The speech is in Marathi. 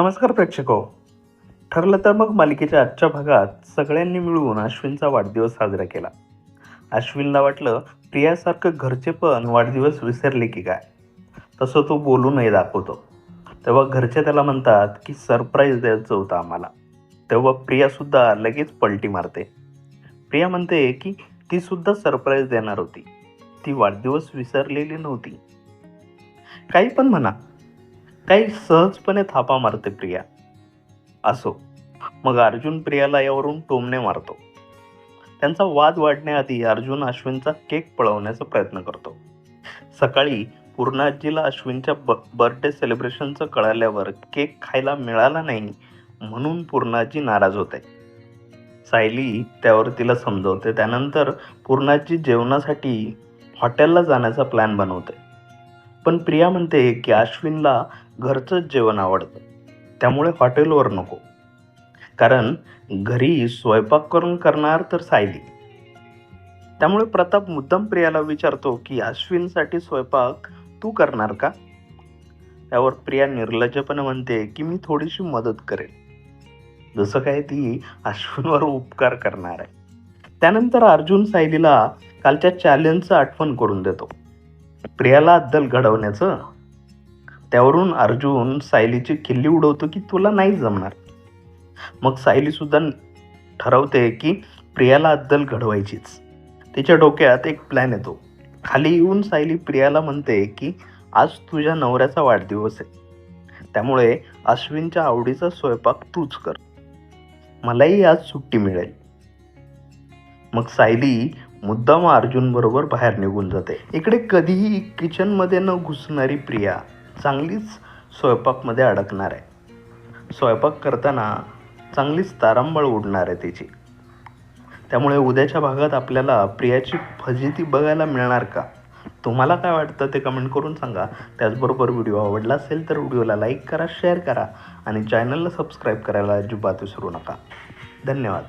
नमस्कार प्रेक्षको. ठरलं तर मग मालिकेच्या आजच्या भागात सगळ्यांनी मिळून अश्विनचा वाढदिवस साजरा केला. अश्विनला वाटलं प्रियासारखं घरचे पण वाढदिवस विसरले की काय? तसं तो बोलूनही दाखवतो. तेव्हा घरचे त्याला म्हणतात की सरप्राईज द्यायचं होतं आम्हाला. तेव्हा प्रियासुद्धा लगेच पलटी मारते. प्रिया म्हणते की तीसुद्धा सरप्राईज देणार होती. ती वाढदिवस विसरलेली नव्हती. काही पण म्हणा काही सहजपणे थापा मारते प्रिया. असो मग अर्जुन प्रियाला यावरून टोमणे मारतो. त्यांचा वाद वाढण्याआधी अर्जुन अश्विनचा केक पळवण्याचा प्रयत्न करतो. सकाळी पूर्णाजीला अश्विनच्या ब बर्थडे सेलिब्रेशनचं कळाल्यावर केक खायला मिळाला नाही म्हणून पूर्णाजी नाराज होते. सायली त्यावर तिला समजवते त्यानंतर पूर्णाजी जेवणासाठी हॉटेलला जाण्याचा प्लॅन बनवते. पण प्रिया म्हणते की अश्विनला घरचंच जेवण आवडतं. त्यामुळे हॉटेलवर नको. कारण घरी स्वयंपाक करून करणार तर सायली. त्यामुळे प्रताप मुद्दाम प्रियाला विचारतो की अश्विनसाठी स्वयंपाक तू करणार का? त्यावर प्रिया निर्लज्जपणे म्हणते की मी थोडीशी मदत करेन. जसं काय ती अश्विनवर उपकार करणार आहे. त्यानंतर अर्जुन सायलीला कालच्या चॅलेंजचं आठवण करून देतो. प्रियाला अद्दल घडवण्याचं? त्यावरून अर्जुन सायलीची खिल्ली उडवतो की तुला नाही जमणार. मग सायलीसुद्धा ठरवते की प्रियाला अद्दल घडवायचीच. तिच्या डोक्यात एक प्लॅन येतो. खाली येऊन सायली प्रियाला म्हणते की आज तुझ्या नवऱ्याचा वाढदिवस आहे. त्यामुळे अश्विनच्या आवडीचा स्वयंपाक तूच कर. मलाही आज सुट्टी मिळेल. मग सायली मुद्दाम अर्जुन बरोबर बाहेर निघून जाते. इकडे कधीही किचनमध्ये न घुसणारी प्रिया चांगलीच स्वयंपाकमध्ये अडकणार आहे. स्वयंपाक करताना चांगलीच तारांबळ उडणार आहे तिची. त्यामुळे उद्याच्या भागात आपल्याला प्रियाची फजिती बघायला मिळणार का? तुम्हाला काय वाटतं ते कमेंट करून सांगा. त्याचबरोबर व्हिडिओ आवडला असेल तर व्हिडिओला लाईक करा शेअर करा आणि चॅनलला सबस्क्राईब करायला अजिबात विसरू नका. धन्यवाद.